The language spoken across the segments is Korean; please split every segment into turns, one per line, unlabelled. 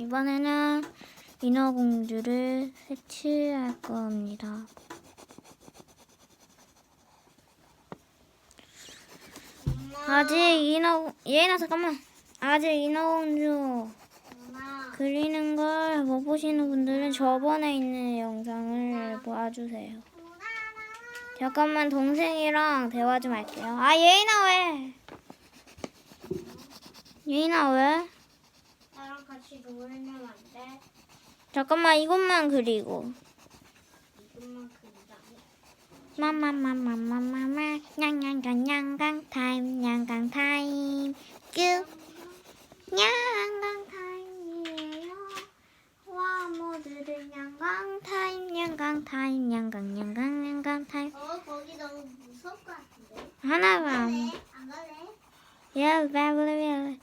이번에는 인어공주를 색칠할 겁니다. 아직 인어 예인아 잠깐만 아직 인어공주. 그리는 걸 못 보시는 분들은 저번에 있는 영상을 봐주세요. 잠깐만 동생이랑 대화 좀 할게요. 아 예인아 왜? 예인아 왜? 잠깐만 이것만 그리고. 마마마마마마마 냥냥강 냥강 타임 냥강 타임 큐 냥강 타임이에요 와 모두들 냥강 타임 냥강 타임 냥강 냥강 냥강 타임
어, 거기 너무 무서울 것 같은데.
하나가
안 갈래? 안 갈래?
예 베블리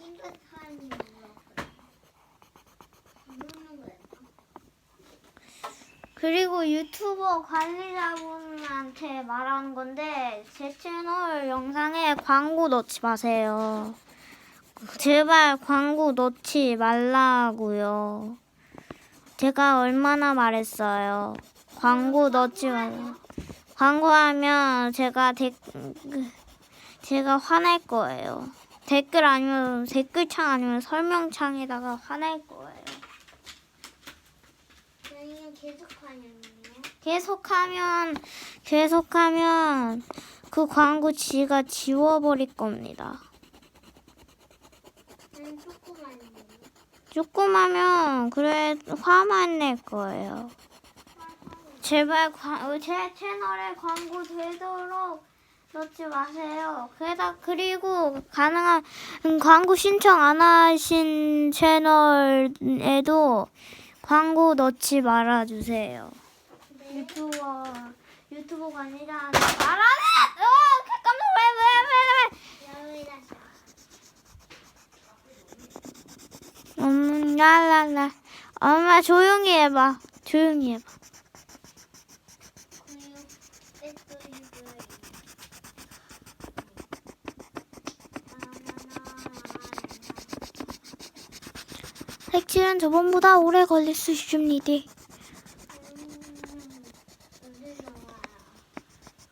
이거 타임이야. 모르는 거야.
그리고 유튜버 관리자분한테 말하는 건데 제 채널 영상에 광고 넣지 마세요. 제발 광고 넣지 말라고요. 제가 얼마나 말했어요. 광고 넣지 말라. 광고하면 제가 댓 제가 화낼 거예요. 댓글 아니면 댓글창 아니면 설명창에다가 화낼 거예요.
그냥 계속?
계속하면 계속하면 그 광고 지가 지워버릴 겁니다.
조금만요.
조금하면 그래 화만 낼 거예요. 제발 과- 어, 제 채널에 광고 되도록 넣지 마세요. 게다 그리고 가능한 음, 광고 신청 안 하신 채널에도 광고 넣지 말아 주세요.
네.
유튜버 유튜버 관리자한테 말하네. 어, 깜짝 왜 왜 왜 왜?
여기다
음, 랄랄라. 엄마 조용히 해봐. 조용히 해봐.
근육 떼또 이거예요.
색칠은 저번보다 오래 걸릴 수 있습니다.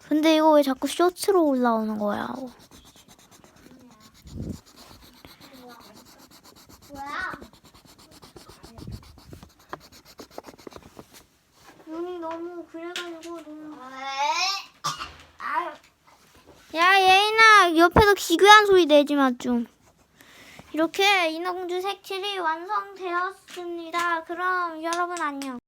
근데 이거 왜 자꾸 쇼츠로 올라오는 거야? 눈이 너무 그래가지고 너무. 야 예인아 옆에서 기괴한 소리 내지 마 좀. 이렇게 인어공주 색칠이 완성되었습니다. 그럼 여러분 안녕.